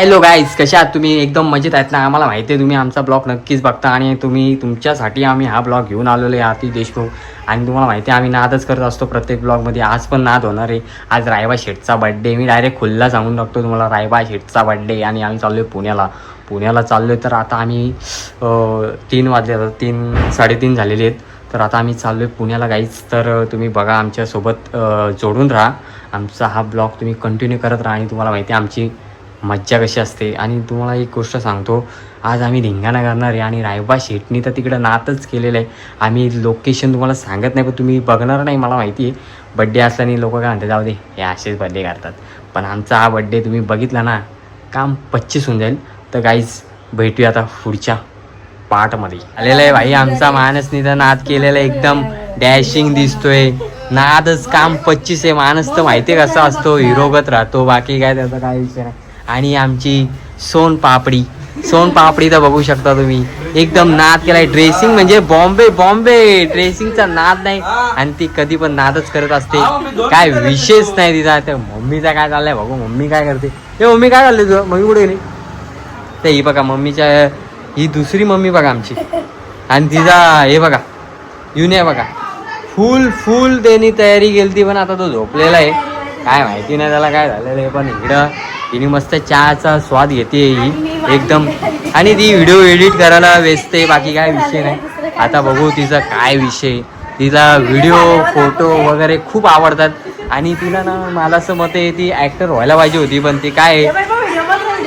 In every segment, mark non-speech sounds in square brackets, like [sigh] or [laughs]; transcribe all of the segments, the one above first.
Hello guys कशा आहात तुम्ही? एकदम मजेत आहेत ना? आम्हाला माहिती आहे तुम्ही आमचा ब्लॉग नक्कीच बघता आणि तुम्ही तुमच्यासाठी आम्ही हा ब्लॉग घेऊन आलेलो आहे आतिश देशमुख. आणि तुम्हाला माहिती आहे आम्ही नादच करत असतो प्रत्येक ब्लॉगमध्ये. आज पण नाद होणार आहे. आज रायबा शेठचा बड्डे मी डायरेक्ट खुल्ला सांगून टाकतो तुम्हाला रायबा शेठचा बड्डे आणि आम्ही चाललो आहे पुण्याला. पुण्याला चाललो आहे तर आता आम्ही तीन वाजले आता. तीन साडेतीन झालेले आहेत. तर आता आम्ही चाललो आहे पुण्याला गाईच तर तुम्ही बघा आमच्यासोबत जोडून राहा. आमचा हा ब्लॉग तुम्ही कंटिन्यू करत राहा आणि तुम्हाला माहिती आहे आमची मज्जा कशी असते? आणि तुम्हाला एक गोष्ट सांगतो आज आम्ही धिंगाणा करणार आहे आणि रायबा शेटनी तर तिकडं नातच केलेलं आहे. आम्ही लोकेशन तुम्हाला सांगत नाही पण तुम्ही बघणार नाही मला माहिती आहे. बड्डे असल्याने लोक काय म्हणतात जाऊ दे हे असेच बड्डे करतात. पण आमचा हा बड्डे तुम्ही बघितला ना काम पच्चीस होऊन जाईल. तर काहीच भेटूया आता पुढच्या पार्टमध्ये आलेला आहे भाई आमचा मानसनी तर नाद केलेला आहे एकदम. डॅशिंग दिसतोय. नादच काम पच्चीस आहे. माणूस तर माहिती आहे कसा असतो. हिरोगत राहतो. बाकी काय त्याचा काय विषय नाही. आणि आमची सोन पापडी. सोन पापडी तर बघू शकता तुम्ही. एकदम नाद केलाय. ड्रेसिंग म्हणजे बॉम्बे बॉम्बे. ड्रेसिंगचा नाद नाही. आणि ती कधी पण नादच करत असते. काय विशेष नाही तिचा. त्या मम्मीचा काय चाललाय बघू. मम्मी काय करते? हे मम्मी काय चाललंय तुझं? मम्मी कुठे गेली? तर ही बघा मम्मीच्या ही दुसरी मम्मी बघा आमची. आणि तिचा हे बघा येऊन आहे बघा. फुल फुल त्यांनी तयारी केली ती पण आता तो झोपलेला आहे. काय माहिती नाही त्याला काय झालेलं आहे पण इकडं तिने मस्त चहाचा स्वाद घेते ही एकदम. आणि ती व्हिडिओ एडिट करायला व्यस्त बाकी काय विषय नाही. आता बघू तिचा काय विषय तिला व्हिडिओ फोटो वगैरे खूप आवडतात. आणि तिला ना मला असं मत आहे ती ॲक्टर व्हायला पाहिजे होती पण ती काय आहे?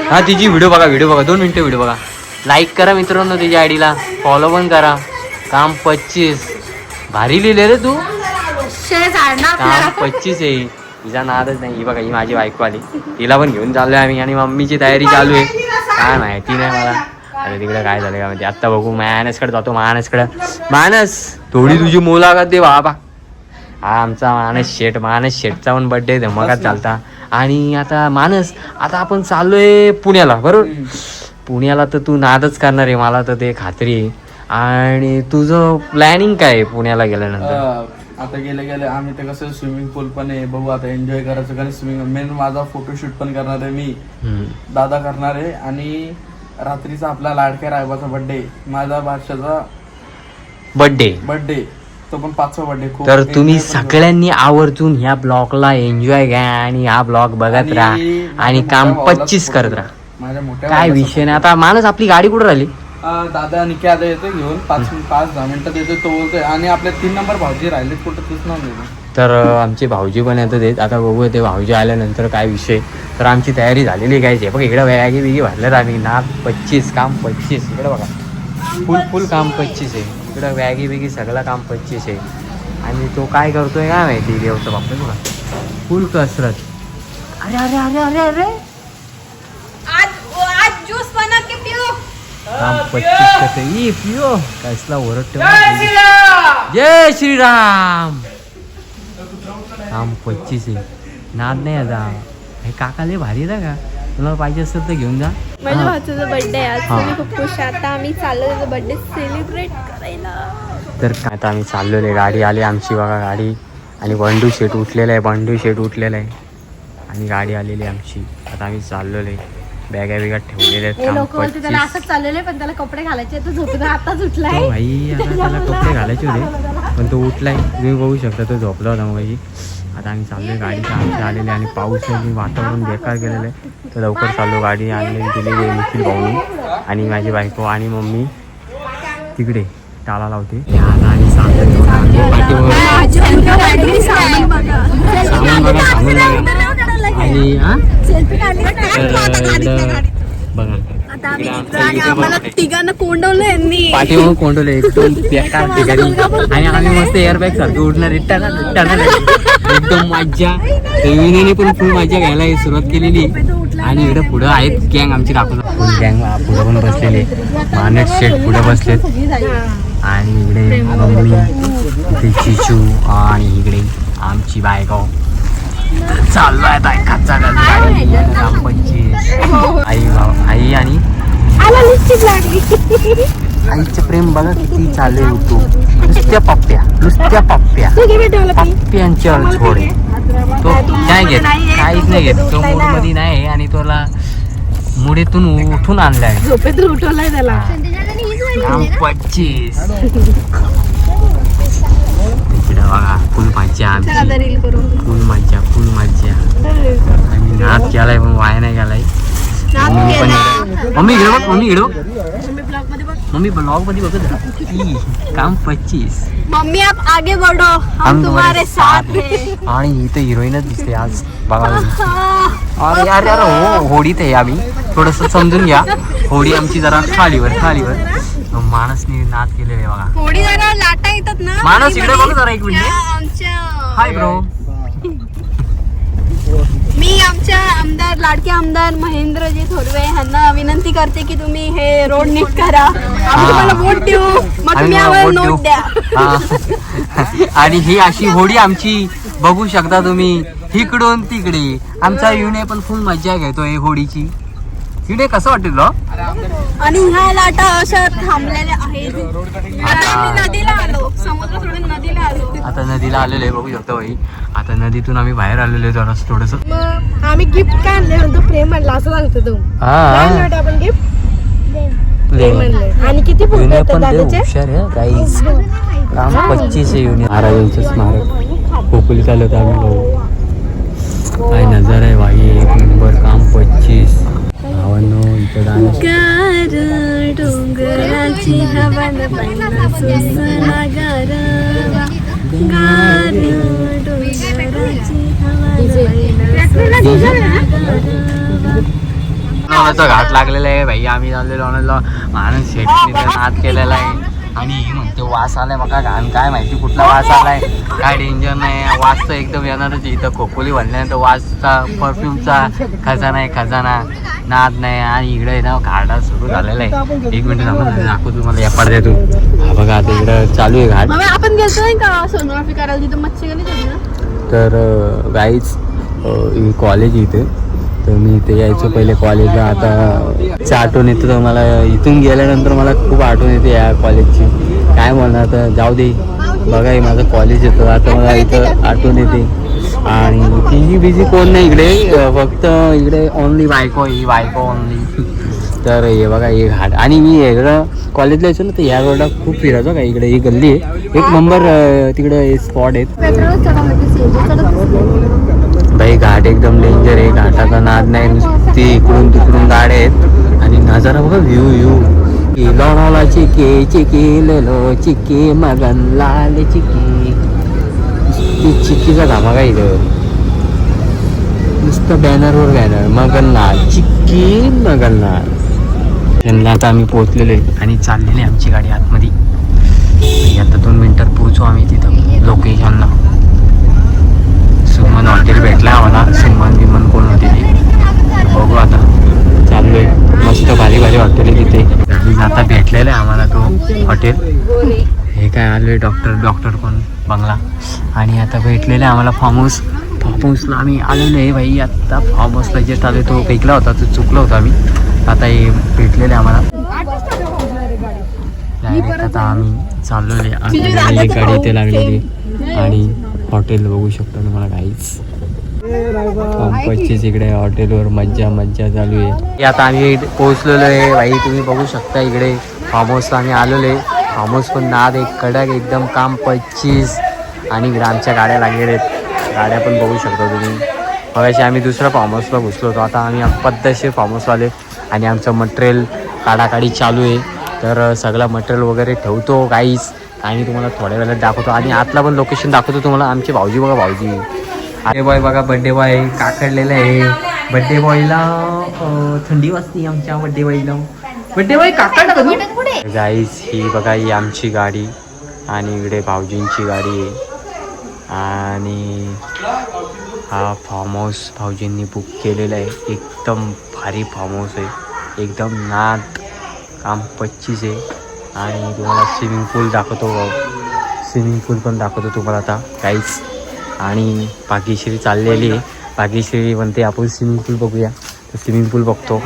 हा तिची व्हिडिओ बघा व्हिडिओ बघा. दोन मिनिटं व्हिडिओ बघा. लाईक करा मित्रांनो तिच्या आयडीला. फॉलो पण करा. काम पच्चीस. भारी लिहिले रे तू. काम पच्चीस आहे. तिचा नादच नाही. ही बघा ही माझी बायको आली तिला पण घेऊन चाललोय आम्ही आणि मम्मीची तयारी चालू आहे. काय माहिती नाही मला. अरे तिकडे काय झालं का माहिती. आत्ता बघू मानसकडे जातो मानसकडे. मानस थोडी तुझी मुलाखत दे बाबा. हा आमचा मानस शेठ मानस शेठचा पण बर्थडे धमाकात चालता. आणि आता मानस आता आपण चाललोय पुण्याला बरोबर? पुण्याला तर तू नादच करणार आहे मला तर ते खात्री आहे. आणि तुझं प्लॅनिंग काय आहे पुण्याला गेल्यानंतर? आता गेले गेले आम्ही ते कसं स्विमिंग पूल पण आहे. बघू आता एन्जॉय करायचं. कारण स्विमिंग मेन माझा फोटोशूट पण करणार आहे मी. दादा करणार आहे. आणि रात्रीचा आपला लाडक्या रायबाचा बर्थडे माझा बादशाचा बर्थडे बर्थडे तो पण पाचवा बर्थडे खूप तर तुम्ही. सगळ्यांनी आवर्जून ह्या ब्लॉगला एन्जॉय घ्या आणि हा ब्लॉग बघत राहा. आणि काम पच्चीस करत करा. राहा. माझ्या मोठ्या काय विषय नाही. आता माणूस आपली गाडी कुठं राहिली? दादा निकी आता येतो घेऊन. पाच पाच दहा मिनिटात येतो तो बोलतोय. आणि आपले तीन नंबर भाऊजी राहिले कुठं तीच नाव देतो तर आमचे भाऊजी पण येतात आहेत. आता बघू ते भाऊजी आल्यानंतर काय विषय. तर आमची तयारी झालेली काय आहे बघ इकडे बॅगी बिगी भरल्यात आम्ही. नाक पच्चीस काम पच्चीस. इकडे बघा. फुल फुल काम पच्चीस आहे. इकडं बॅगी बिगी सगळं काम पच्चीस आहे. आणि तो काय करतोय काय माहिती देवचं बापरे बघा. फुल कसरत. अरे अरे अरे अरे अरे आज आज ज्यूस बना के पियो काम पच्चीस करते ई पियो! कसला ओरड जय श्रीराम! काम पच्चीस आहे. नाद नाही आता. हे काका लय भारी आहे का? तुला पाहिजे असेल तर घेऊन जा. माझ्या. भावाचा बर्थडे आहे. आज. मी खूप खुश आता आम्ही चाललो त्याचा बर्थडे सेलिब्रेट करायला. तर काय आता आम्ही चाललेलो आहे गाडी आली आमची बघा गाडी. आणि बंडू शेट उठलेला आहे. बंडू शेट उठलेला आहे. आणि गाडी आलेली आहे आमची. आता आम्ही चाललेलो आहे बॅगा बिगा ठेवलेल्या आहेत हे काम लोक होते त्याला पच्चीस असंच चाललेले पण त्याला कपडे घालायचे तर झोपून आताच उठलाय. तो भाई आता त्याला कपडे घालायचे होते पण तो उठलाय. तुम्ही बघू शकता तो झोपला होता मग आता आम्ही चाललोय गाडीच्या आमचे आलेले आणि पाऊस आहे वातावरण बेकार गेलेलं आहे. तर लवकर चाललो गाडी आणली आहे निखिल भाऊनी. आणि माझी बायको आणि मम्मी तिकडे टाळा लावते. पाठीवर. सामान बघा सामान बघा. आणि हा? बघा. तिघांना कोंडवलं यांनी. पाठीमागून कोंडवले एकदम बेकार [laughs] ठिकाणी. आणि आम्ही मस्त एअरबॅग सारखं उडणार एकदम मज्जा. विनीने पण फुल मजा घ्यायला सुरुवात केलेली. आणि इकडे पुढं आहेत गँग आमची फुल गँग पुढं पण बसलेली. मानेट शेट पुढे बसलेत. आणि इकडे मम्मी चिचू आणि इकडे आमची तर चाललो आहे एकाचा गाडी. ग्रामपंचायत आई भाऊ आई आणि? आईचं प्रेम बघा किती चालू होतो नुसत्या पप्प्या नुसत्या पप्प्या पप्प्यांच्या छोडे तो. नाही घेत? काहीच नाही घेत. तो मूडमध्ये नाही आणि तुला मुडीतून उठून आणलाय. झोपेतून उठवलाय त्याला. पच्चीस मज्जा आणि नाद केलाय पण वाया नाही गेलाय मम्मी पण मम्मी इकडे बघ मम्मी इकडे मम्मी ब्लॉगमध्ये बघत काम पच्चीस. मम्मी आप आगे बढ़ो. हम तुम्हारे साथ हैं. हैं. आणि इथं हिरोईनच दिसते आज. बघा. अरे यार यार हो होडीत आहे आम्ही. थोडस समजून घ्या. होडी आमची जरा खालीवर खालीवर. माणसने नाद केलेले आहे बघा. थोडी जरा लाटा येतात ना. माणस इकडे बघ जरा एक मिनिट. हाय ब्रो मी आमच्या आमदार लाडके आमदार महेंद्रजी थोरवे यांना विनंती करते की तुम्ही हे रोड नीट करा. आम्ही तुम्हाला वोट देऊ. मग तुम्ही आम्हाला नोट द्या. हा. आणि ही अशी होडी आमची बघू शकता तुम्ही. इकडून तिकडे. आमचा युने पण फुल मज्जा घेतोय होडीची. युने कसं वाटेल? आणि ह्या लाटा अशा थांबलेल्या आहेत. आता आम्ही नदीला आलो. समुद्र सोडून नदीला आलो. आता नदीला आलेलो आहे बघू शकतो भाई आता नदीतून आम्ही बाहेर आलेलो आहे जरा थोडस. मग आम्ही गिफ्ट काय आणले म्हणतो प्रेम आणला असं सांगतो तू. काय आणलं होतं आपण गिफ्ट प्रेम आणि किती येतात ते दादाचे? गाईज काम पच्चीस आहे युने महाराजांचं स्मारक. खोकुली चालवत आम्ही भाऊ काय नजर आहे भाई एक नंबर काम पच्चीस. भावांनो इथं गार डोंगराची हवा न पाहिला सुसला गारवा गार डोंगराची घाट लागलेला आहे भाई. आम्ही चालले लोणाला माणूस शेतीने नाद केलेला आहे. आणि ही म्हणते वास आलाय बघा घाण काय माहिती कुठला वास आलाय. काय डेंजर नाही वास तर एकदम येणारच. इथं खोपोली म्हणल्यानंतर वासचा परफ्यूमचा खजाना आहे खजाना. नाद नाही. आणि इकडे ना घाटा सुरू झालेला आहे. एक मिनिट दाखवतो तुम्हाला या पडद्यातून. हा बघा आता इकडं चालू आहे घाट. आपण गेलतो नाही का सोनोग्राफी करायला? तिथं मच्छी ना. तर गाईच कॉलेज इथे. तर मी इथे यायचो पहिले कॉलेजला आता आठवण येते तर मला इथून गेल्यानंतर मला खूप आठवण येते या कॉलेजची काय म्हणणार आता? जाऊ दे. बघा हे माझं कॉलेज येतं. आता मला इथं आठवण येते. आणि ती बिझी कोण नाही इकडे. फक्त इकडे ओनली बायको ही बायको ओनली [laughs] तर हे बघा हे घाट. आणि मी इकडं कॉलेजला यायचो ना तर या रोडला खूप फिरायचो का इकडे ही गल्ली आहे. एक नंबर तिकडे स्पॉट आहेत भाई घाट एकदम डेंजर आहे. घाटाचा नाद नाही. नुसती इकडून तिकडून गाड्या आहेत. आणि नजारा बघा व्ह्यू व्ह्यू लोणावळा चिके चिके लेलो चिके मगन लाल चिके. ती चिक्कीचा धामा काय इथं. नुसतं बॅनरवर बॅनर मगन लाल चिक्की मगन लाल. त्यांना आता आम्ही पोहोचलेलो आहे आणि चाललेली आहे आमची गाडी आतमध्ये. आता दोन मिनटात पोहोचू आम्ही तिथं लोकेशनला सुमन हॉटेल भेटला आम्हाला. सुमन बिमन कोण होते ते? बघू आता. चाललोय. मस्त भारी भारी हॉटेल आहे तिथे. आता भेटलेलं आहे आम्हाला तो हॉटेल हे काय आलोय डॉक्टर डॉक्टर कोण? बंगला. आणि आता भेटलेलं आहे आम्हाला फार्म हाऊस फार्म हाऊसला आम्ही आलेलो आहे भाई. आता फार्म हाऊसला जे आलो तो फेकला होता तो चुकला होता आम्ही. आता हे भेटलेलं आहे आम्हाला. आता आम्ही चाललो आहे आता एक गाडी इथे लागलेली आणि हॉटेल बघू शकता तुम्हाला काहीच पंपचीच इकडे हॉटेलवर मज्जा मज्जा चालू आहे. आता आम्ही पोहोचलेलो आहे. भाई तुम्ही बघू शकता इकडे. फार्म हाऊसला आम्ही आलेलो आहे. फार्म हाऊस पण नाद एक कडक एकदम काम पच्चीस आणि इकडे आमच्या गाड्या लागलेल्या आहेत. गाड्या पण बघू शकता तुम्ही. मगाशी आम्ही दुसऱ्या फार्म हाऊसला घुसलो होतो. आता आम्ही पद्धतशीर फार्म हाऊसला आले आणि आमचं मटेरियल काढाकाढी चालू आहे. तर सगळं मटेरियल वगैरे ठेवतो काहीच आणि तुम्हाला थोड्या वेळात दाखवतो. आणि आतला पण लोकेशन दाखवतो तुम्हाला. आमचे भाऊजी बघा भाऊजी. अरे बॉय बघा बड्डे बॉय काकडलेलं आहे. बड्डे बॉयला थंडी वाजते आमच्या बड्डे बॉयला बड्डे बॉय काकडला का ही बघा ही आमची गाडी. आणि इकडे भाऊजींची गाडी आहे. आणि हा फार्म हाऊस भाऊजींनी बुक केलेला आहे. एकदम भारी फार्म हाऊस आहे. एकदम नात काम पच्चीस आहे. आणि तुम्हाला स्विमिंग पूल दाखवतो. स्विमिंग पूल पण दाखवतो तुम्हाला आता काहीच आणि भाग्यश्री चाललेली आहे. भाग्यश्री म्हणते आपण स्विमिंग पूल बघूया. तर स्विमिंग पूल बघतो.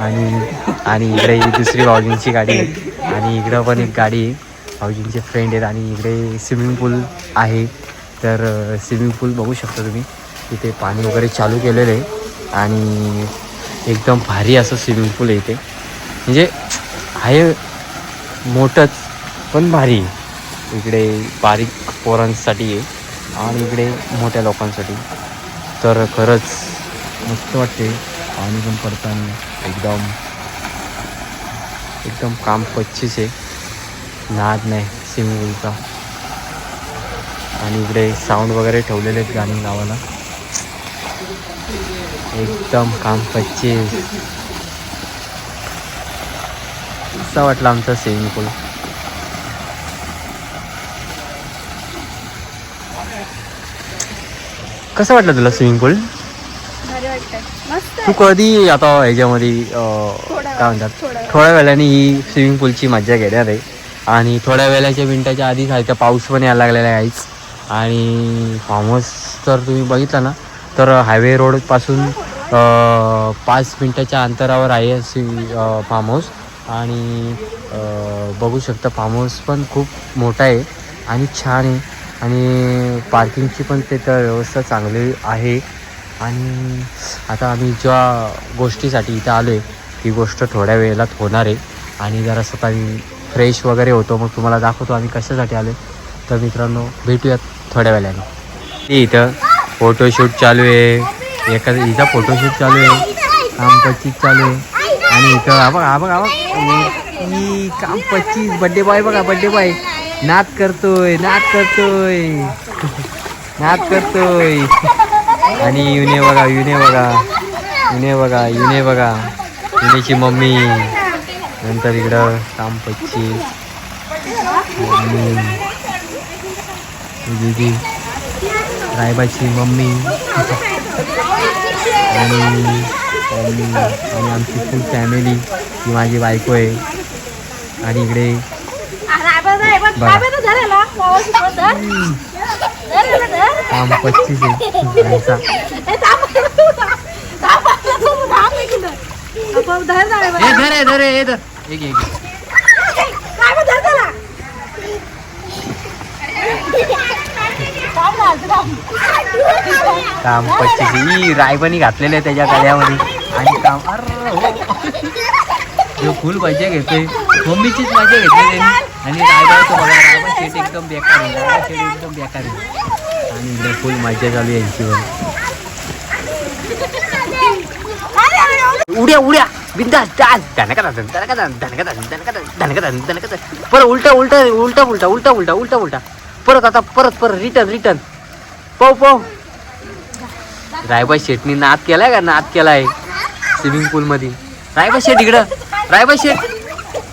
आणि आणि इकडे दुसरी भाऊजींची गाडी आहे. आणि इकडं पण एक गाडी आहे. भाऊजींचे फ्रेंड आहेत आणि इकडे स्विमिंग पूल आहे. तर स्विमिंग पूल बघू शकता तुम्ही. तिथे पाणी वगैरे चालू केलेलं आहे. आणि एकदम भारी असं स्विमिंग पूल आहे इथे. म्हणजे आहे मोठंच पण भारी. आहे. इकडे बारीक पोरांसाठी आहे आणि इकडे मोठ्या लोकांसाठी. तर खरंच मस्त वाटते. पाणी पण पडताना एकदम एकदम काम पच्चीस आहे. नाद नाही स्विमिंग पूलचा आणि इकडे साऊंड वगैरे ठेवलेले आहेत गाणी गावाला एकदम काम पच्चीस. कसा वाटला आमचा स्विमिंग पूल कसं वाटलं तुला स्विमिंग पूल तू कधी आता ह्याच्यामध्ये काय म्हणतात? थोड्या वेळाने ही स्विमिंग पूलची मजा घेणार आहे. आणि थोड्या वेळाच्या मिनटाच्या आधी काय पाऊस पण यायला लागलेला आहे आईच आणि फार्म हाऊस तर तुम्ही बघितला ना तर हायवे रोडपासून पाच मिनटाच्या अंतरावर आहे सी फार्म हाऊस आणि बघू शकता फार्म हाऊस पण खूप मोठा आहे आणि छान आहे. आणि पार्किंगची पण तिथं व्यवस्था चांगली आहे. आणि आता आम्ही ज्या गोष्टीसाठी इथं आलो आहे ती गोष्ट थोड्या वेळात होणार आहे. आणि जरासं काही फ्रेश वगैरे होतो मग तुम्हाला दाखवतो आम्ही कशासाठी आलो तर मित्रांनो भेटूयात थोड्या वेळाने. ते इथं फोटोशूट चालू आहे. एका इथं फोटोशूट चालू आहे. काम चालू आहे. आणि इथं हा बघा हा बघा हा बघा. काम पच्चीस बड्डे बॉय बघा बड्डे बॉय नाच करतोय नाच करतोय. नाच करतोय. आणि युने बघा युने बघा. युने बघा युने बघा. युनेची मम्मी. नंतर इकडं काम पच्चीस. मम्मी दिदी दीदी. रायबाची मम्मी. आणि मम्मी आणि आमची फुल फॅमिली ही माझी बायको आहे. आणि इकडे काम पच्चीस आहे. धर हे धर धर एक एक काम पच्चीस ही रायबनी घातलेले आहे त्याच्या गळ्यामध्ये. आणि काम अरे हो. फुल मजा घेतोय. मम्मीचीच मजा घेतली त्यांनी. आणि रायबाचं बघा रायबा शेट एकदम बेकार आहे. रायबा शेट एकदम बेकार आहे. आणि इकडे फुल मजा चालू आहे यांची उड्या उड्या. बिंदास डान्स धनका धन धनका धन धनका धन धनका धन धनका धन धनका धन परत उलटा उलटा उलटा उलटा उलटा उलटा उलटा उलटा. परत आता परत परत रिटर्न रिटर्न पाहू पाहू. रायबा शेटनी नाद केलाय का? नाद केलाय. स्विमिंग पूल मध्ये रायबा शेट इकडं रायबा शेट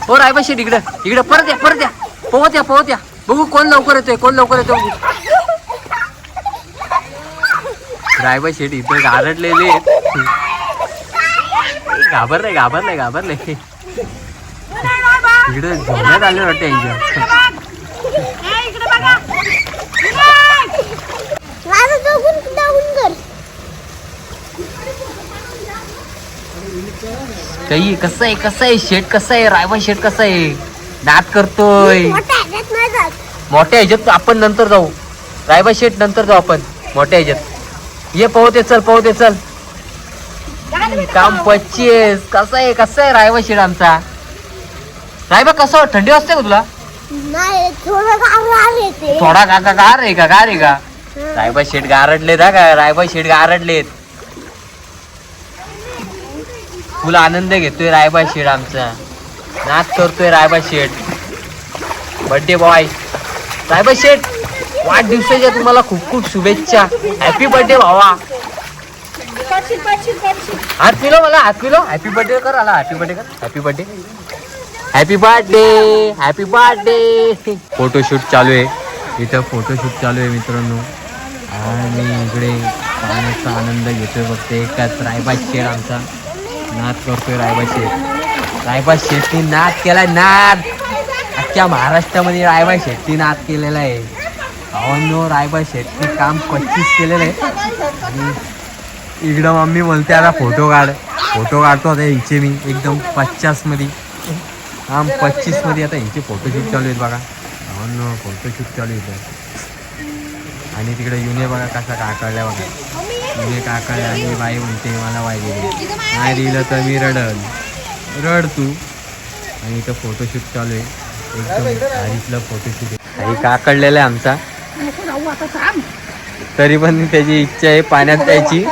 हो रायबा शेट इकडं इकडं परत या परत या. पोहत या पोहत या. बघू कोण लवकर येतोय कोण लवकर येतो रायबा शेट इथे गारडलेले घाबरले घाबरले घाबरले इकडे झोण्यात आले वाटते काही कसं आहे कसं आहे? शेट कसं आहे? रायबा शेट कसं आहे? नाद करतोय. मोठ्या ह्याच्यात आपण नंतर जाऊ. रायबा शेट नंतर जाऊ आपण मोठ्या ह्याच्यात. ये पोहते चल पोहते चल. काम पच्चीस. कसं आहे कसं आहे रायबा शेट आमचा? रायबा कसं थंडी वाजते का तुला? थोडं का गार आहे का गार आहे का? रायबा शेट गारडलेत हा का? रायबा शेट गारडलेत. फुल आनंद घेतोय रायबा शेट आमचा. नाच करतोय रायबा शेट बर्थडे बॉय रायबा शेट वाढदिवसाच्या तुम्हाला खूप खूप शुभेच्छा. हॅपी बर्थडे भावा. हात पिलो मला हात पिलो हॅपी बर्थडे कर आला हॅपी बर्थडे कर. Happy birthday happy birthday happy birthday photoshoot चालू आहे. इथं फोटोशूट चालू आहे मित्रांनो. आणि इकडे पाण्याचा आनंद घेतोय बघते एकाच रायबा शेठ आमचा. नाद करतोय रायबा शेठ रायबा शेठनी नाद केलाय नाद. अख्ख्या महाराष्ट्रामध्ये रायबा शेट्टी नाद केलेला आहे. अहो रायबा शेट्टी काम पच्चीस केलेलं आहे. आणि इकडं मम्मी बोलते आता फोटो काढ. फोटो काढतो आता हिचे मी एकदम पचासमध्ये काम हा आता हिचे फोटोशूट चालू आहेत बघा. हो फोटोशूट चालू आहेत. आणि तिकडे युने बघा कसा काय कळल्या बघा. म्हणजे काका आणि बाई म्हणते मला वाय दिली नाही दिलं तर मी रडल रड तू. आणि इथं फोटोशूट चालू आहे. एकदम भारीतलं फोटोशूट आहे. काही काकडलेला आहे आमचा. तरी पण त्याची इच्छा आहे पाण्यात प्यायची.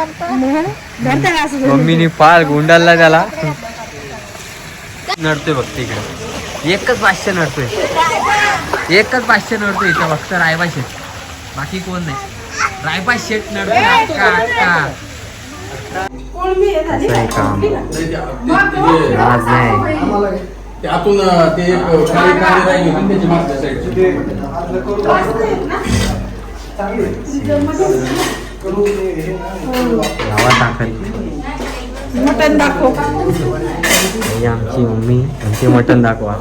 मम्मीने फार गुंडाळला त्याला. नडतोय बघ तिकडे. एकच पाचशे नडतोय. एकच पाचशे नडतोय इथं. फक्त रायबा बाकी कोण नाही. रायबा शेट असं काम नाही त्यातून ते एक खाली खाली राहिली होती त्याची मागच्या टाकल मटन दाखव. ही आमची मम्मी आमचे मटण दाखवा.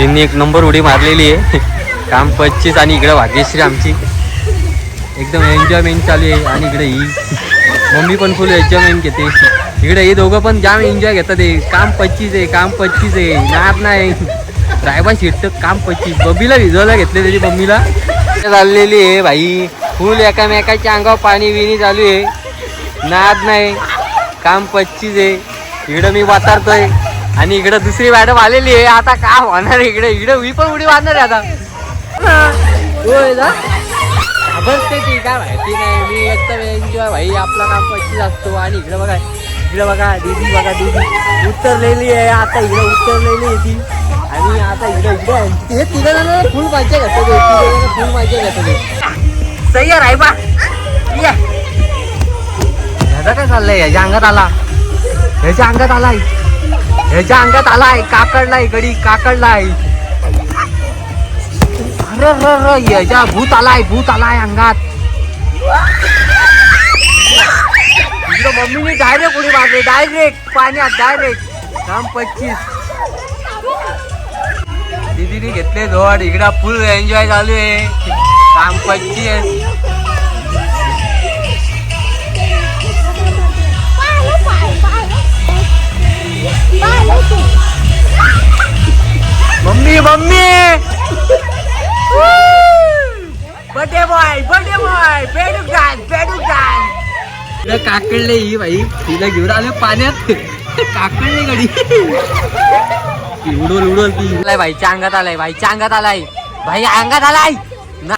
जिंनी एक नंबर उडी मारलेली आहे. काम पच्चीस आणि इकडं भाग्यश्री आमची. एकदम एन्जॉयमेंट चालू आहे आणि इकडे ही. मम्मी पण फुल एन्जॉयमेंट घेते. इकडे हे दोघं पण जाम एन्जॉय घेतात ते काम पच्चीस आहे काम पच्चीस आहे. नाद नाही. ड्रायव्हर सीट तर काम पच्चीस. बबीला भिजवायला घेतले त्याची मम्मीला. चाललेली आहे भाई. फुल एकामेकाच्या अंगावर पाणी बिणी चालू आहे. नाद नाही. काम पच्चीस आहे. इकडं मी वातारतोय. आणि इकडं दुसरी मॅडम आलेली आहे. आता काय होणार इकडे? इकडे मी पण उडी मारणार आहे आता. होय ना? ती काय माहिती नाही. मी एकदम एन्जॉय भाई आपला काम पच्चीस असतो. आणि इकडे बघा इकडे बघा दीदी बघा दीदी. उतरलेली आहे. आता इकडे उतरलेली आहे ती. आणि आता इकडे इकडे हे तिघ जण फुल मजा घेतात ते तिघ जण फुल मजा घेतात ते सही आहे बा. ये. ह्याचा काय चाललंय? ह्याच्या अंगात आला. ह्याच्या अंगात आला ह्याच्या अंगात आलाय काकडलाय गडी काकडलाय अरे अरे ह्याच्या भूत आलाय भूत आलाय अंगात. मम्मीने डायरेक्ट उडी मारली डायरेक्ट पाण्यात डायरेक्ट काम पच्चीस. दीदीने घेतले जोड इकडं फुल एन्जॉय चालू आहे. काम पच्चीस. Mummy mummy! [laughs] Birthday boy birthday boy बेडूक डान्स बेडूक डान्स तिला काकडले ही बाई तिला घेऊन आलं पाण्यात. काकडले गडी. उडवल उडवल ती. आलाय बाईच्या अंगात आलाय बाईच्या अंगात आलाय. भाई अंगात आलाय. ना.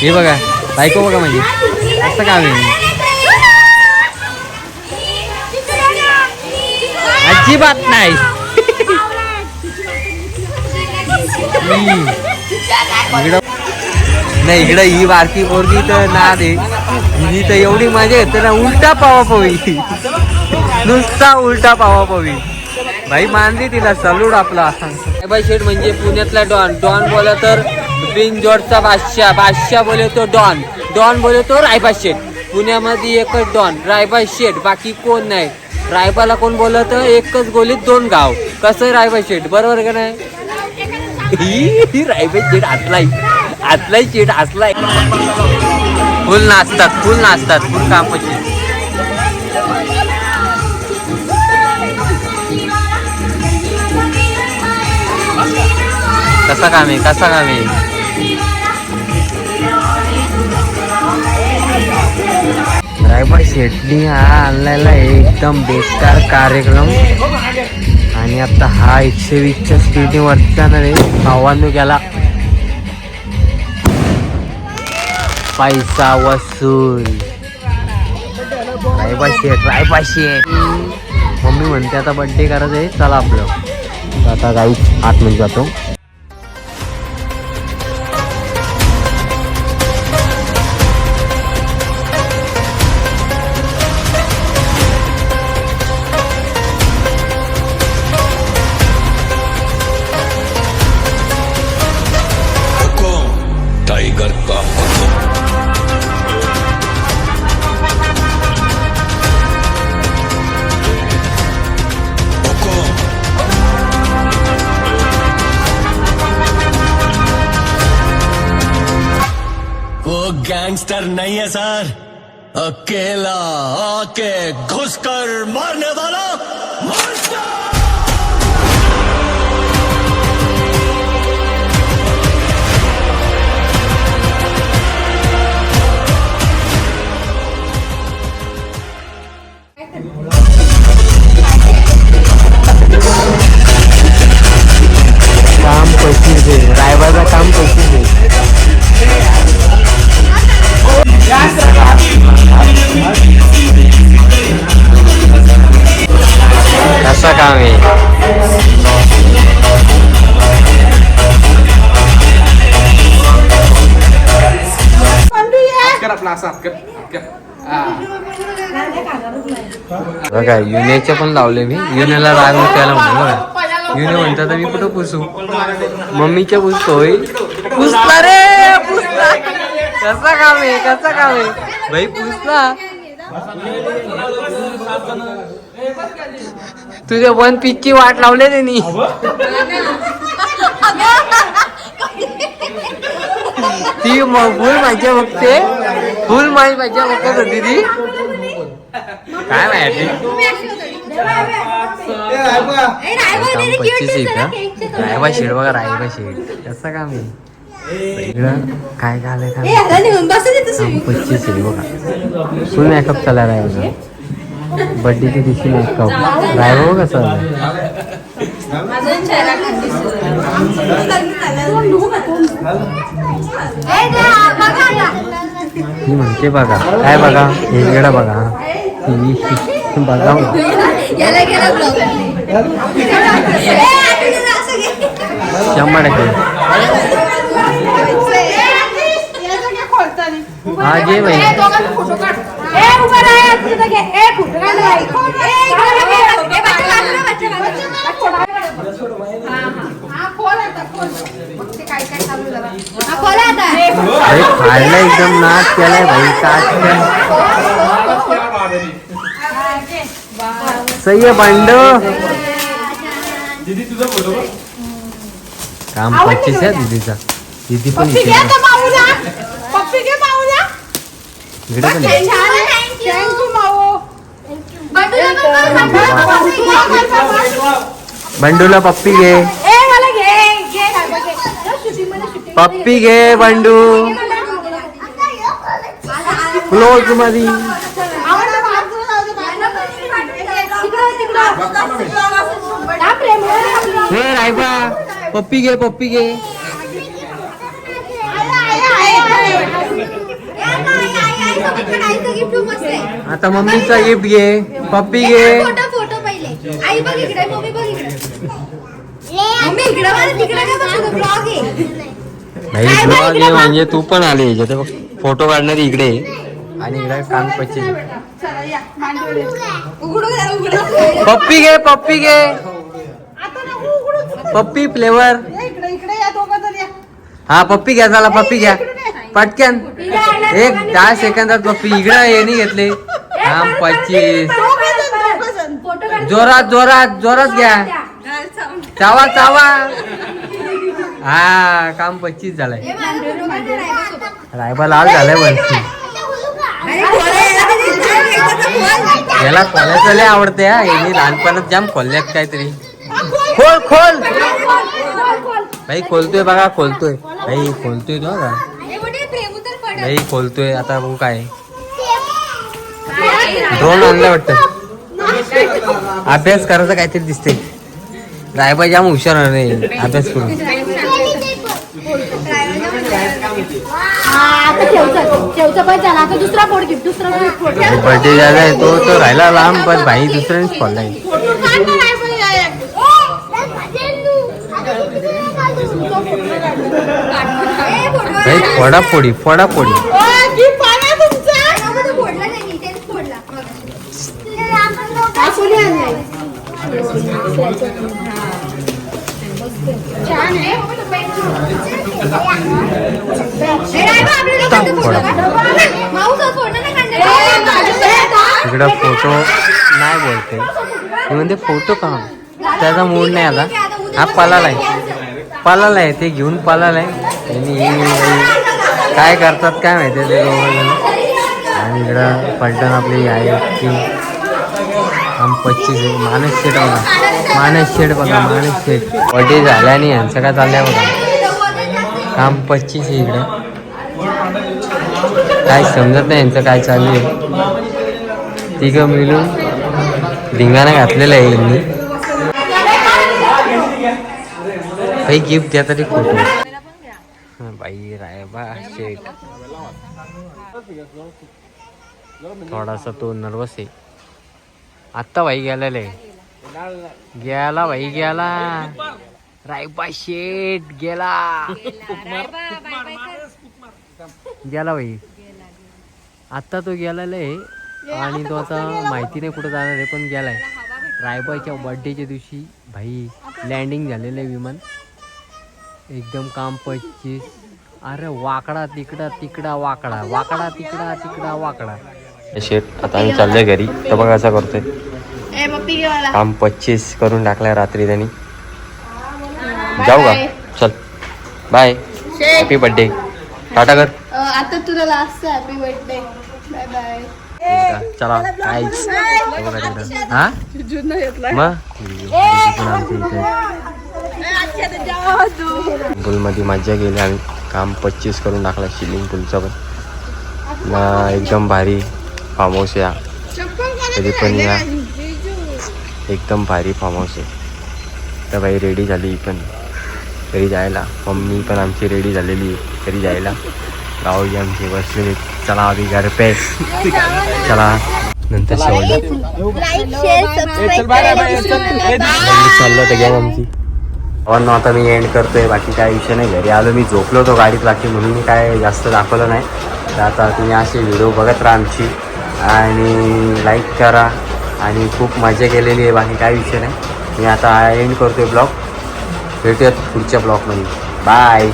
हे बघा बायको बघा म्हणजे असं काम आहे अजिबात नाही. इकडं नाही इकडं ही बारकी पोरगी तर ना दे ही तर एवढी मजा येते ना उलटा पावा पवी नुसता उलटा पावा पवी भाई मानली तिला सलूड आपला. बाय शेठ म्हणजे पुण्यातला डॉन. डॉन बोला तर बिन जॉर्जचा बादशाह. बादशाह बोले तो डॉन. डॉन बोले तो रायबा शेठ. पुण्यामध्ये एकच डॉन. रायबा शेठ. बाकी कोण नाही. रायबाला कोण बोलत? तर एकच गोलीत दोन गाव. कसं आहे रायबा शेठ? बरोबर का नाही? ही रायबा शेठ आतलाय. आतलाय शेठ असलाय फुल नाचतात फुल नाचतात. फुल कामाची. कसा काम आहे? कसा काम आहे? रायबा शेटणी हा आणलेला आहे एकदम बेकार कार्यक्रम. आणि आता हा एकशे वीसच्या स्पीडने वरती जाणार आहे आव्हान गेला. पैसा वसूल. रायबा शेठ रायबा मम्मी म्हणते आता बड्डे करायचं आहे चला आपलं. आता आता आत म्हणजे जातो. मास्टर नहीं है सर। अकेला बघा युनेच्या पण लावले मी. युनेला राग त्याला म्हणलं युने म्हणतात मी कुठं पुसू? मम्मीच्या पुसतोय. पुसला रे पुसला. कसा काम आहे कसा काम आहे? भाई पुसला. तुझ्या वन पीचची वाट लावले त्यांनी. ती फुल माझ्या बघते. फुल माझी माझ्या बघत होती ती काय माहिती आहे का रायबा शेड बघा रायबा शेड. कसं काम आहे इकडं काय झालंय काय पच्चीस आहे बघा. फुल मेकअप चालला रायबा बड्डेच्या दिवशी मेकअप रायबा बघ कसं ती म्हणते बघा. काय बघा? इकडे बघा. ही. [laughs] बघा शंभर टक्के. हा घे. बाई खायला एकदम नाच केलाय भाई काच सही आहे भांड. काम पच्चीस आहे दीदीचा. दीदी पण. इकडे. बंडूला पप्पी घे. पप्पी घे बंडू. क्लोजमध्ये. हे रायबा पप्पी घे पप्पी घे. आता मम्मीचा गिफ्ट घे पप्पी घे. फोटो फोटो पहिले आई बघ इकडे मम्मी बघ इकडे म्हणजे तू पण आले फोटो काढणारी इकडे. आणि इकडे द्या उघडू पप्पी घे पप्पी घे. पप्पी फ्लेवर. हा पप्पी घ्या चला पप्पी घ्या. पटकन. एक दहा सेकंदात पप्पी इकडे ये नाही घेतले. हा पच्चीस. जोरात जोरात जोरात घ्या. चावा चावा. [laughs] हा काम पच्चीस झालंय. रायबा लाल झालाय वरती. याला खोल्याचं लय आवडते हा? यांनी लहानपणात जाम खोलल्यात काहीतरी. खोल खोल! भाई खोलतोय बघा खोलतोय. भाई खोलतोय तो बघा भाई खोलतोय. आता बघू काय ड्रोन आणलं वाटतं. अभ्यास करायचं काहीतरी दिसते रायबा जाम हुशार अभ्यास करून. ठेवचं पण झाला आता दुसरा फोड गिफ्ट दुसरा फोड बर्थडे झालाय तो तो राहिला लांब पण भाई दुसऱ्यानेच खोललाय भाई फोडाफोडी फोडाफोडी फोडला नाही तेच फोडला. छान आहे. फोडला इकडं फोटो नाही बोलते. म्हणजे म्हणते फोटो का? त्याचा मूड नाही आला. हा पलाला आहे. पलाला आहे. ते घेऊन पलालाय आणि काय करतात काय माहिती ते दोघं आणि इकडं पलटण आपली आहे की आम पच्चीस आहे मानस शेट बघा. मानस शेट बघा मानस शेट बर्थडे झाल्याने यांचं काय चाललंय बघा. काम पच्चीस आहे इकडं. काय समजत नाही यांचं काय चालू आहे. तिघं मिळून धिंगाणा घातलेला आहे यांनी. काही गिफ्ट द्या तरी फोटो बाई रायबा शेट थोडासा तो नर्वस आहे. आत्ता भाई गेलेला आहे. गेला भाई गेला. रायबा शेट गेला. गेला. भाई आत्ता तो गेलेला आहे. आणि तो आता माहिती नाही कुठं जाणार आहे पण गेलाय. रायबाच्या बर्थडेच्या दिवशी भाई लँडिंग झालेलं आहे विमान. एकदम काम पच्चीस अरे वाकडा तिकडा तिकडा वाकडा. वाकडा तिकडा तिकडा वाकडा. शेट आता आम्ही चाललोय घरी. तर बघा असं करतोय. ए पप्पी गेला काम पच्चीस करून टाकलाय रात्री त्यांनी. जाऊ का? चल. बाय हॅपी बर्थडे टाटा कर. आता तुला last happy birthday bye bye चला काय हा? मग? पूलमध्ये मज्जा केली आम्ही काम पच्चीस करून टाकला स्विमिंग पूलचं पण. ना एकदम भारी फार्म हाऊस या. कधी पण या. एकदम भारी फार्म हाऊस आहे. तर बाई रेडी झाली पण. घरी जायला. मम्मी पण आमची रेडी झालेली आहे. घरी जायला. गावजी आमची बसलेली चला आधी घर पे. चला. नंतर चाललं तर गेम आमची. पण आता मी एंड करतोय बाकी काय विषय नाही. घरी आलो मी झोपलो होतो गाडीत बाकी म्हणून मी काय जास्त दाखवलं नाही. तर आता तुम्ही असे व्हिडिओ बघत राहा आमची. आणि लाईक करा. आणि खूप मजा केलेली आहे बाकी काय विषय नाही. मी आता एंड करतोय ब्लॉग भेटूयात पुढच्या ब्लॉगमध्ये बाय